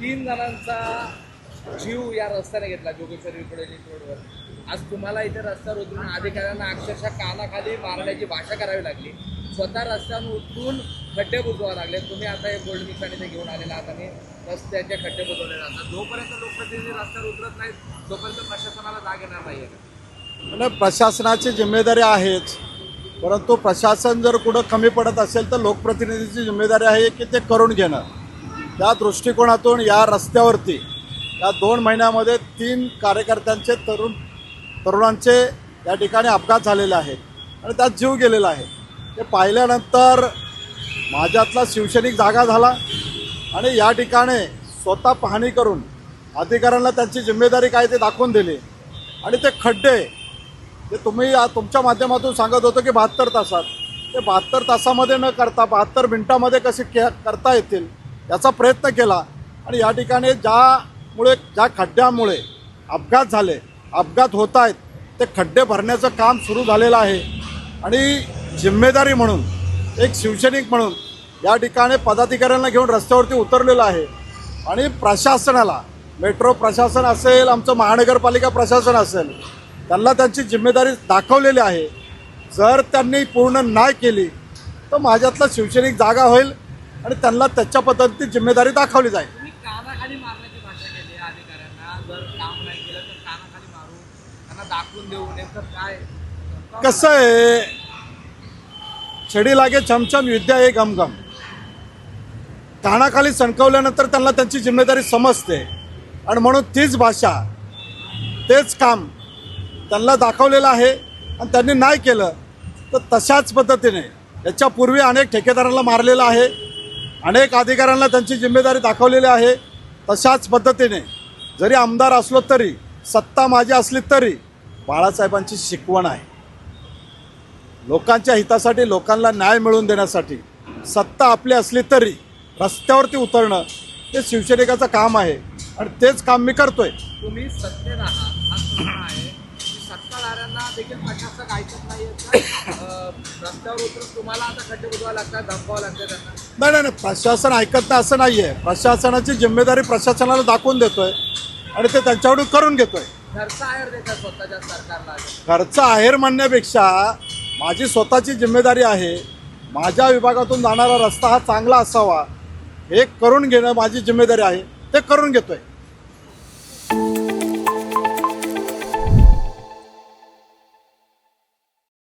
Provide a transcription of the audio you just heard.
तीन जणांचा जीव या रस्त्याने घेतला जोगेश्वरी पुढे रोडवर. आज तुम्हाला इथे रस्त्यावर उतरून अधिकाऱ्यांना अक्षरशः कानाखाली मारण्याची भाषा करावी लागली. स्वतः रस्त्यावर उतरून खड्डे बुजवावे लागले. तुम्ही आता हे गोल्ड मिक्स आणि ते घेऊन आलेला आहात आणि रस्त्याचे खड्डे बुजवले जातात जोपर्यंत लोकप्रतिनिधी रस्त्यावर उतरत नाहीत तोपर्यंत प्रशासनाला जाग येणार नाही म्हणजे प्रशासनाची जिम्मेदारी आहेच. परंतु प्रशासन जर कुठं कमी पडत असेल तर लोकप्रतिनिधीची जिम्मेदारी आहे की ते करून घेणं. त्या दृष्टिकोनातून या रस्त्यावरती या दोन महिन्यामध्ये तीन कार्यकर्त्यांचे तरुण तरुणांचे या ठिकाणी अपघात झालेले आहेत आणि त्यात जीव गेलेला आहे. ते पाहिल्यानंतर माझ्यातला शिवसैनिक जागा झाला आणि या ठिकाणी स्वतः पाहणी करून अधिकाऱ्यांना त्यांची जिम्मेदारी काय ते दाखवून दिली. आणि ते खड्डे ते तुम्ही तुमच्या माध्यमातून सांगत होतो की बहात्तर तासात ते बहात्तर तासामध्ये न करता बहात्तर मिनटामध्ये कसे के करता येतील? याचा प्रयत्न केला आणि या ठिकाणी ज्यामुळे ज्या खड्ड्यामुळे अपघात झाले अपघात होत आहेत ते खड्डे भरण्याचं काम सुरू झालेलं आहे. आणि जिम्मेदारी म्हणून एक शिवसैनिक म्हणून या ठिकाणी पदाधिकाऱ्यांना घेऊन रस्त्यावरती उतरलेलं आहे. आणि प्रशासनाला मेट्रो प्रशासन असेल आमचं महानगरपालिका प्रशासन असेल त्यांना त्यांची जिम्मेदारी दाखवलेली आहे. जर त्यांनी पूर्ण नाही केली तर माझ्यातला शिवसैनिक जागा होईल. आणि त्यांना त्याच्या पद्धतीत जिम्मेदारी दाखवली जाईल. आहे कसं आहे? छडी लागे छमछम विद्या हे गमगम. कानाखाली सणकवल्यानंतर त्यांना त्यांची जिम्मेदारी समजते. आणि म्हणून तीच भाषा तेच काम त्यांना दाखवलेलं आहे. आणि त्यांनी नाही केलं तर तशाच पद्धतीने याच्यापूर्वी अनेक ठेकेदारांना मारलेलं आहे. अनेक अधिकाऱ्यांना त्यांची जिम्मेदारी दाखवलेली आहे. तशाच पद्धतीने जरी आमदार असलो तरी सत्ता माझी असली तरी बाळासाहेबांची शिकवण आहे. लोकांच्या हितासाठी लोकांना न्याय मिळवून देण्यासाठी सत्ता आपली असली तरी रस्त्यावरती उतरणं हे शिवसैनिकाचं काम आहे. आणि तेच काम मी करतोय. तुम्ही सत्तेत आहात सत्ताधाऱ्यांना देखील प्रशासक ऐकत नाहीये रस्त्यावर उतरून तुम्हाला आता खड्डे बुजवावे लागतात धमकावं लागतं त्यांना? नाही नाही नाही, प्रशासन ऐकत नाही असं नाही आहे प्रशासनाची जिम्मेदारी प्रशासनाला दाखवून देतोय आणि ते त्यांच्याकडून करून घेतोय. घरचा आहेर देतात स्वतःच्या सरकारला खर्च आहेर म्हणण्यापेक्षा माझी स्वतःची जिम्मेदारी आहे. माझ्या विभागातून जाणारा रस्ता हा चांगला असावा. हे करून घेणं माझी जिम्मेदारी आहे. ते करून घेतोय.